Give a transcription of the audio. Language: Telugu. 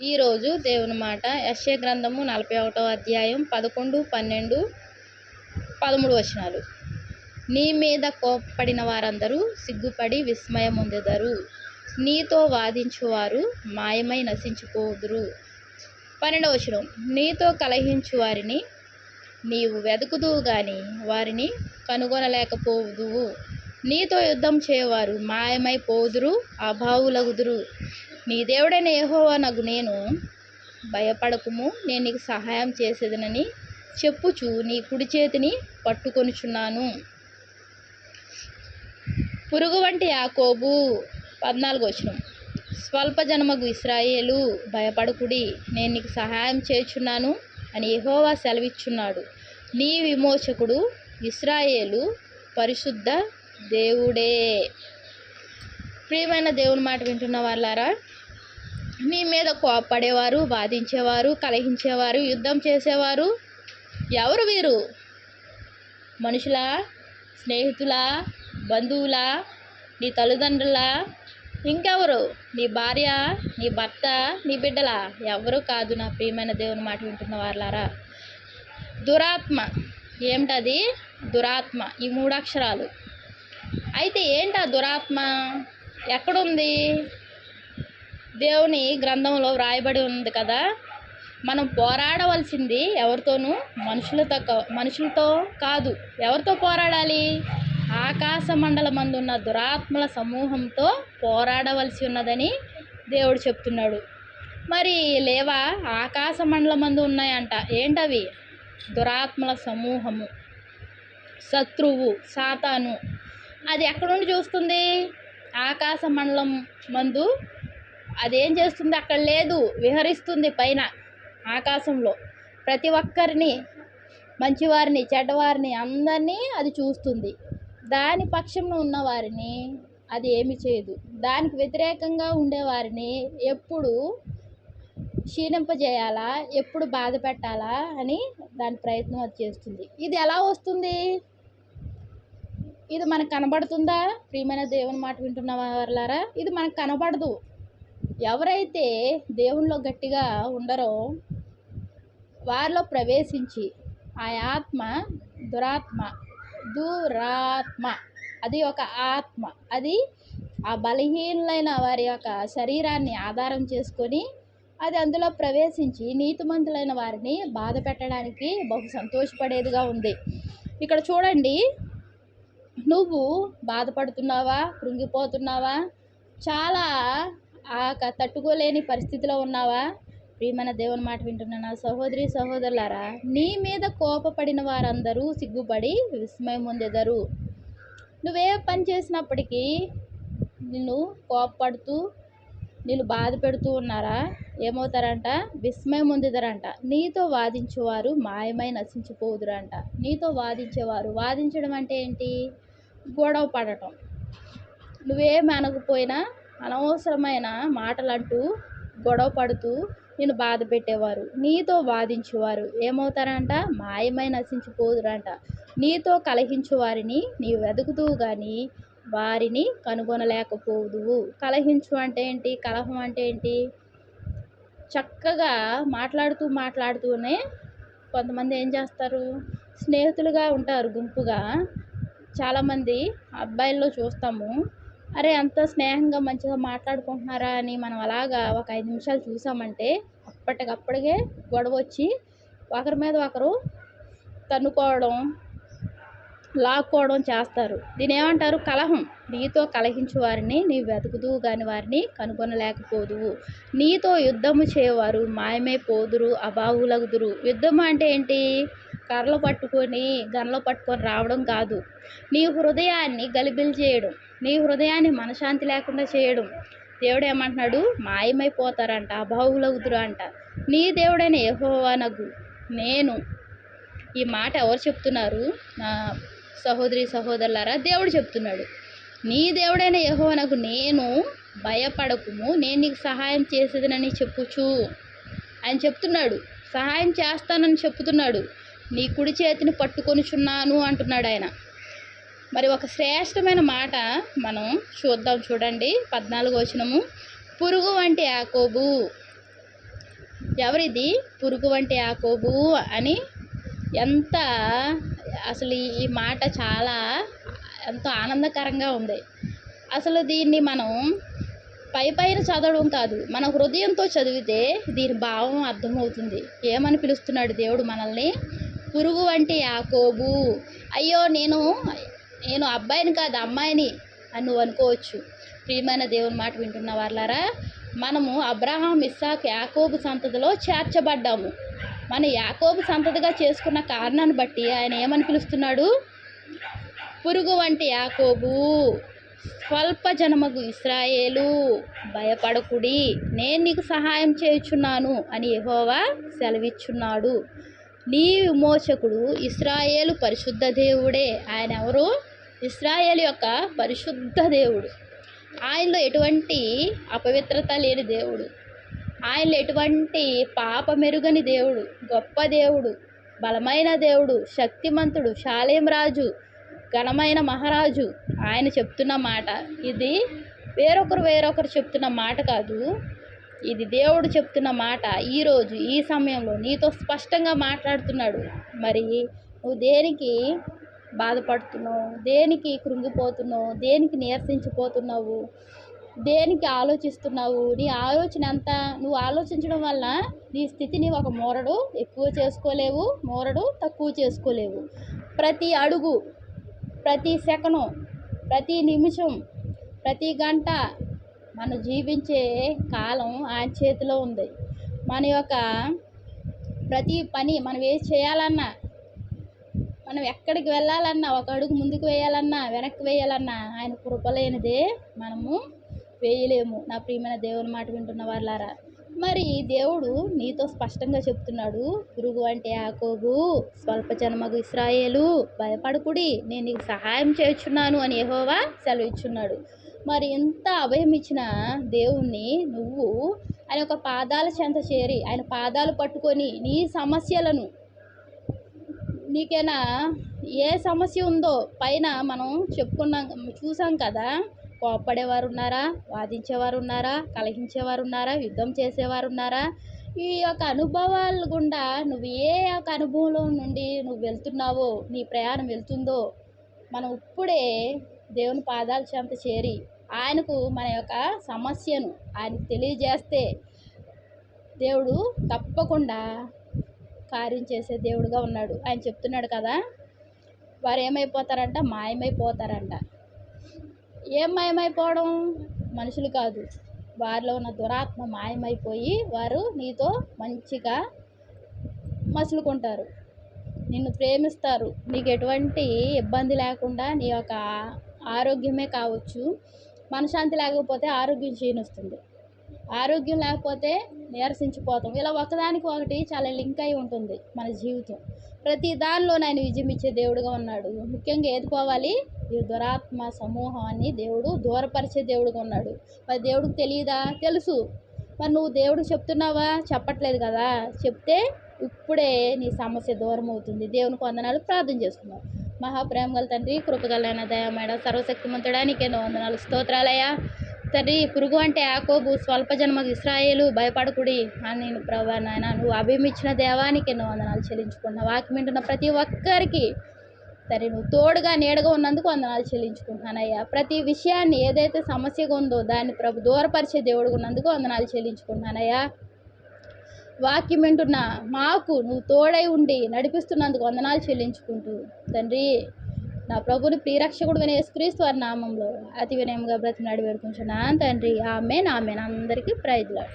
ఈరోజు దేవుని మాట యశ్య గ్రంథము నలభై ఒకటో అధ్యాయం పదకొండు పన్నెండు పదమూడు వచనాలు. నీ మీద కోప్పడిన వారందరూ సిగ్గుపడి విస్మయం పొందెదరు నీతో వాదించువారు మాయమై నశించుకోదురు పన్నెండవ వచనం. నీతో కలహించు వారిని నీవు వెతుకుదువు గాని వారిని కనుగొనలేకపోదువు. నీతో యుద్ధం చేయవారు మాయమైపోదురు అభావులగుదురు. నీ దేవుడైన యెహోవా నాకు నేను భయపడకుము నేను నీకు సహాయం చేసేదనని చెప్పుచు నీ కుడి చేతిని పట్టుకొనుచున్నాను. పురుగు వంటి యాకోబు పద్నాలుగు వచనం. స్వల్ప జన్మకు ఇస్రాయేలు భయపడకుడి నేను నీకు సహాయం చేయుచున్నాను అని ఎహోవా సెలవిచ్చున్నాడు. నీ విమోచకుడు ఇస్రాయేలు పరిశుద్ధ దేవుడే. ప్రియమైన దేవుని మాట వింటున్న వాళ్ళారా మీ మీద కోపడేవారు బాధించేవారు కలహించేవారు యుద్ధం చేసేవారు ఎవరు వీరు? మనుషుల స్నేహితుల బంధువులా నీ తల్లిదండ్రులా? ఇంకెవరు? నీ భార్య నీ భర్త నీ బిడ్డలా? ఎవరు కాదు నా ప్రియమైన దేవుని మాట వింటున్న వాళ్ళారా దురాత్మ. ఏమిటది? దురాత్మ. ఈ మూడు అక్షరాలు. అయితే ఏంటి ఆ దురాత్మ? ఎక్కడుంది? దేవుని గ్రంథంలో వ్రాయబడి ఉంది కదా? మనం పోరాడవలసింది ఎవరితోనూ? మనుషులతో మనుషులతో కాదు. ఎవరితో పోరాడాలి? ఆకాశ మండలమందు ఉన్న దురాత్మల సమూహంతో పోరాడవలసి ఉన్నదని దేవుడు చెప్తున్నాడు. మరి లేవా? ఆకాశ మండలమందు ఉన్నాయంట. ఏంటవి? దురాత్మల సమూహము. శత్రువు సాతాను. అది ఎక్కడ నుండి చూస్తుంది? ఆకాశ మండలం మందు అదేం చేస్తుంది? అక్కడ లేదు. విహరిస్తుంది పైన ఆకాశంలో. ప్రతి ఒక్కరిని మంచివారిని చెడ్డవారిని అందరినీ అది చూస్తుంది. దాని పక్షంలో ఉన్నవారిని అది ఏమి చేయదు. దానికి వ్యతిరేకంగా ఉండేవారిని ఎప్పుడు క్షీణింపజేయాలా? ఎప్పుడు బాధ పెట్టాలా? అని దాని ప్రయత్నం అది చేస్తుంది. ఇది ఎలా వస్తుంది? ఇది మనకు కనబడుతుందా? ప్రియమైన దేవుని మాట వింటున్న వాళ్ళారా ఇది మనకు కనబడదు. ఎవరైతే దేవునిలో గట్టిగా ఉండరో వారిలో ప్రవేశించి ఆ ఆత్మ దురాత్మ దురాత్మ. అది ఒక ఆత్మ. అది ఆ బలహీనులైన వారి యొక్క శరీరాన్ని ఆధారం చేసుకొని అది అందులో ప్రవేశించి నీతిమంతులైన వారిని బాధ పెట్టడానికి బహు సంతోషపడేదిగా ఉంది. ఇక్కడ చూడండి నువ్వు బాధపడుతున్నావా? కృంగిపోతున్నావా? చాలా తట్టుకోలేని పరిస్థితిలో ఉన్నావా? ప్రియమైన దేవుని మాట వింటున్న నా సహోదరి సహోదరులారా నీ మీద కోపపడిన వారందరూ సిగ్గుపడి విస్మయం పొందెదరు. నువ్వే పని చేసినప్పటికీ నిన్ను కోపపడుతూ నిన్ను బాధ పెడుతూ ఉన్నారా? ఏమవుతారంట? విస్మయం పొందుతారంట నీతో వాదించేవారు మాయమై నశించిపోదురంట. నీతో వాదించేవారు వాదించడం అంటే ఏంటి? గొడవ పడటం. నువ్వేం అనకపోయినా అనవసరమైన మాటలంటూ గొడవ పడుతూ నేను బాధ పెట్టేవారు. నీతో వాదించేవారు. ఏమవుతారంట? మాయమై నశించిపోదురంట. నీతో కలహించు వారిని నీవు వెతుకుతూ కానీ వారిని కనుగొనలేకపోదువు కలహించు అంటే ఏంటి? కలహం అంటే ఏంటి? చక్కగా మాట్లాడుతూ మాట్లాడుతూనే కొంతమంది ఏం చేస్తారు? స్నేహితులుగా ఉంటారు గుంపుగా. చాలామంది అబ్బాయిల్లో చూస్తాము. అరే అంత స్నేహంగా మంచిగా మాట్లాడుకుంటున్నారా అని మనం అలాగా ఒక ఐదు నిమిషాలు చూసామంటే అప్పటికప్పటికే గొడవ వచ్చి ఒకరి మీద ఒకరు తన్నుకోవడం లాక్కోవడం చేస్తారు. దీని ఏమంటారు కలహం. నీతో కలహించు వారిని నీ వెతుకుతూ కాని వారిని కనుగొనలేకపోదువు. నీతో యుద్ధము చేయవారు మాయమైపోదురు అబావులగుదురు. యుద్ధం అంటే ఏంటి? కర్రలు పట్టుకొని గన్లో పట్టుకొని రావడం కాదు. నీ హృదయాన్ని గలిబిలి చేయడం నీ హృదయాన్ని మనశాంతి లేకుండా చేయడం. దేవుడు ఏమంటున్నాడు మాయమైపోతారంట అభావులవుతురు అంట నీ దేవుడైన యహోవానగు నేను ఈ మాట ఎవరు చెప్తున్నారు? నా సహోదరి సహోదరులారా దేవుడు చెప్తున్నాడు. నీ దేవుడైన యెహోవానకు నేను భయపడకుము నేను నీకు సహాయం చేసేదనని చెప్పుచు అని చెప్తున్నాడు. సహాయం చేస్తానని చెప్తున్నాడు నీ కుడి చేతిని పట్టుకొనిచున్నాను అంటున్నాడు ఆయన. మరి ఒక శ్రేష్టమైన మాట మనం చూద్దాం చూడండి. పద్నాలుగు వచనము. పురుగు వంటి యాకోబు. ఎవరిది? పురుగు వంటి యాకోబు అని ఎంత అసలు ఈ- ఈ మాట చాలా ఎంతో ఆనందకరంగా ఉంది. అసలు దీన్ని మనం పై పైన చదవడం కాదు. మన హృదయంతో చదివితే దీని భావం అర్థమవుతుంది. ఏమని పిలుస్తున్నాడు దేవుడు మనల్ని? పురుగు వంటి యాకోబు. అయ్యో నేను నేను అబ్బాయిని కాదు అమ్మాయిని అని నువ్వు అనుకోవచ్చు. ప్రియమైన దేవుని మాట వింటున్న వాళ్ళారా మనము అబ్రహాం ఇస్సాక్ యాకోబు సంతతిలో చేర్చబడ్డాము. మన యాకోబు సంతతిగా చేసుకున్న కారణాన్ని బట్టి ఆయన ఏమని పిలుస్తున్నాడు? పురుగు వంటి యాకోబు స్వల్ప జనమగు ఇస్రాయేలు భయపడకుడి నేను నీకు సహాయం చేయుచున్నాను అని ఎహోవా సెలవిచ్చున్నాడు. నీ విమోచకుడు ఇస్రాయేలు పరిశుద్ధ దేవుడే. ఆయన ఎవరు? ఇస్రాయేల్ యొక్క పరిశుద్ధ దేవుడు. ఆయనలో ఎటువంటి అపవిత్రత లేని దేవుడు. ఆయనలో ఎటువంటి పాప మెరుగని దేవుడు. గొప్ప దేవుడు. బలమైన దేవుడు. శక్తిమంతుడు. శాలేం రాజు. ఘనమైన మహారాజు. ఆయన చెప్తున్న మాట. ఇది వేరొకరు వేరొకరు చెప్తున్న మాట కాదు. ఇది దేవుడు చెప్తున్న మాట ఈరోజు ఈ సమయంలో నీతో స్పష్టంగా మాట్లాడుతున్నాడు. మరి నువ్వు దేనికి బాధపడుతున్నావు? దేనికి కృంగిపోతున్నావు? దేనికి నీరసించిపోతున్నావు? దేనికి ఆలోచిస్తున్నావు? నీ ఆలోచన ఎంత? నువ్వు ఆలోచించడం వల్ల నీ స్థితిని ఒక మోరడు ఎక్కువ చేసుకోలేవు మోరడు తక్కువ చేసుకోలేవు. ప్రతి అడుగు ప్రతి సెకను ప్రతి నిమిషం ప్రతి గంట మనం జీవించే కాలం ఆయన చేతిలో ఉంది. మన యొక్క ప్రతి పని మనం ఏది చేయాలన్నా మనం ఎక్కడికి వెళ్ళాలన్నా ఒక అడుగు ముందుకు వేయాలన్నా వెనక్కి వేయాలన్నా ఆయన కృపలేనిదే మనము వేయలేము. నా ప్రియమైన దేవుని మాట వింటున్న వాళ్ళారా మరి దేవుడు నీతో స్పష్టంగా చెప్తున్నాడు. పురుగు అంటే ఆకోగు స్వల్ప జన్మగు ఇస్రాయేలు భయపడకుడి నేను నీకు సహాయం చేస్తున్నాను అని యెహోవా సెలవిచ్చున్నాడు. మరి ఎంత అభయం ఇచ్చిన దేవుణ్ణి నువ్వు ఆయన ఒక పాదాల చెంత చేరి ఆయన పాదాలు పట్టుకొని నీ సమస్యలను నీకైనా ఏ సమస్య ఉందో పైన మనం చెప్పుకున్నాం చూసాం కదా? కోప్పడేవారు ఉన్నారా వాదించేవారు ఉన్నారా కలహించేవారు ఉన్నారా యుద్ధం చేసేవారు ఉన్నారా ఈ యొక్క అనుభవాల గుండా నువ్వు ఏ యొక్క అనుభవంలో నుండి నువ్వు వెళ్తున్నావో నీ ప్రయాణం వెళ్తుందో మనం ఇప్పుడే దేవుని పాదాల చెంత చేరి ఆయనకు మన యొక్క సమస్యను ఆయనకు తెలియజేస్తే దేవుడు తప్పకుండా కార్యం చేసే దేవుడుగా ఉన్నాడు. ఆయన చెప్తున్నాడు కదా వారు ఏమైపోతారంట? మాయమైపోతారంట. ఏం మాయమైపోవడం? మనుషులు కాదు. వారిలో ఉన్న దురాత్మ మాయమైపోయి వారు నీతో మంచిగా మసులుకుంటారు. నిన్ను ప్రేమిస్తారు. నీకు ఎటువంటి ఇబ్బంది లేకుండా నీ యొక్క ఆరోగ్యమే కావచ్చు. మనశ్శాంతి లేకపోతే ఆరోగ్యం క్షీణిస్తుంది. ఆరోగ్యం లేకపోతే నీరసించిపోతాం. ఇలా ఒకదానికి ఒకటి చాలా లింక్ అయి ఉంటుంది మన జీవితం. ప్రతి దానిలో నేను విజయం ఇచ్చే దేవుడుగా ఉన్నాడు. ముఖ్యంగా ఏది పోవాలి? ఈ దురాత్మ సమూహాన్ని దేవుడు దూరపరిచే దేవుడుగా ఉన్నాడు. మరి దేవుడికి తెలియదా తెలుసు. మరి నువ్వు దేవుడికి చెప్తున్నావా? చెప్పట్లేదు కదా. చెప్తే ఇప్పుడే నీ సమస్య దూరం అవుతుంది దేవునికి వందనాలు ప్రార్థన చేసుకున్నావు మహాప్రేమ గల తండ్రి కృపగలైన దయామేడ సర్వశక్తిమంతుడా నీకేందో వందనాలు. స్తోత్రాలయ్యా. తండ్రి పురుగు అంటే యాకోబు స్వల్ప జన్మకు ఇస్రాయేలు భయపడకుడి అని నేను ప్రభా నాయన నువ్వు అభిమిచ్చిన దేవానికి ఎన్నో వందనాలు చెల్లించుకుంటున్నా వాక్యం ప్రతి ఒక్కరికి సరే నువ్వు తోడుగా నీడగా ఉన్నందుకు వందనాలు చెల్లించుకుంటున్నానయ్యా. ప్రతి విషయాన్ని ఏదైతే సమస్యగా ఉందో దాన్ని ప్రభు దూరపరిచే దేవుడు ఉన్నందుకు వందనాలు చెల్లించుకుంటున్నానయ్యా. వాక్యం వింటున్న మాకు నువ్వు తోడై ఉండి నడిపిస్తున్నందుకు వందనాలు చెల్లించుకుంటూ తండ్రి నా ప్రభుని ప్రియరక్షకుడు వినే యేసుక్రీస్తు వారి నామంలో అతి వినయంగా బ్రతినాడు వేడుకుంటున్నాను తండ్రి. ఆమె ఆమె అందరికీ ప్రైజ్లాడు